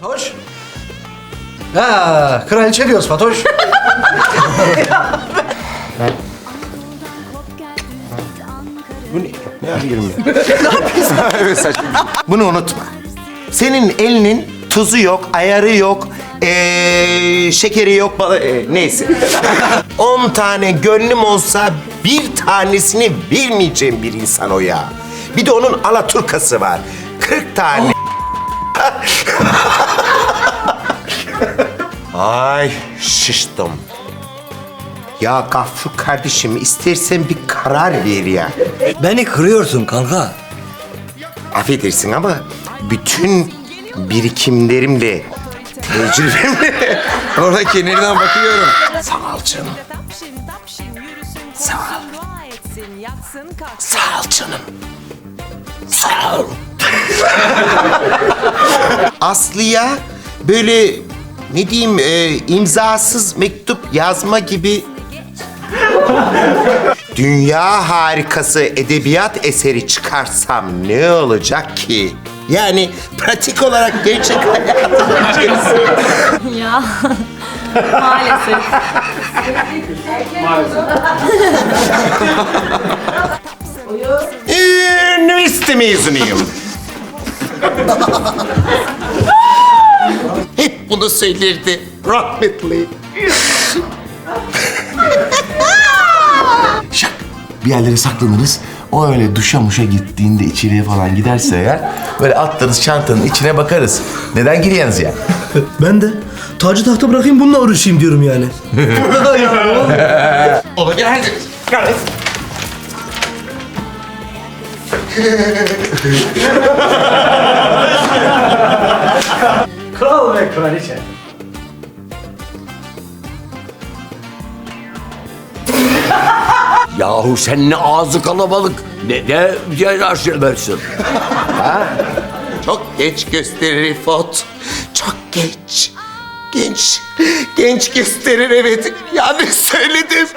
Fatoş. Ha, kraliçe diyoruz Fatoş. Bu ne? Ne yapıyorum ya? evet saçma. Bunu unutma. Senin elinin tuzu yok, ayarı yok, ee, şekeri yok, balı, ee, neyse. On tane gönlüm olsa bir tanesini vermeyeceğim bir insan o ya. Bir de onun alaturkası var. Kırk tane. Ay şiştim. Ya Gaffur kardeşim istersen bir karar ver ya. Beni kırıyorsun kanka. Affedersin ama bütün birikimlerimle, tecrübemle oradaki nereden bakıyorum. Sağ ol canım. Sağ ol. Sağ ol canım. Sağ ol. Aslı'ya böyle ne diyeyim e, imzasız mektup yazma gibi dünya harikası edebiyat eseri çıkarsam ne olacak ki? Yani pratik olarak gerçek hayatın içerisinde. Ya maalesef. Üniversite mezunuyum. Bunu söylerdi rahmetli. Şak. Bir yerlere saklanırız. O öyle duşa muşa gittiğinde içeriye falan giderse eğer böyle atlarız çantanın içine bakarız. Neden giriyorsunuz ya? Ben de tacı tahta bırakayım bununla uğraşayım diyorum yani. Kral ve kraliçe. Yahu sen ne ağzı kalabalık ne de yanaşırmışsın. Çok geç gösterir İfot. Çok geç. Genç. Genç gösterir evet. Yanlış söyledim.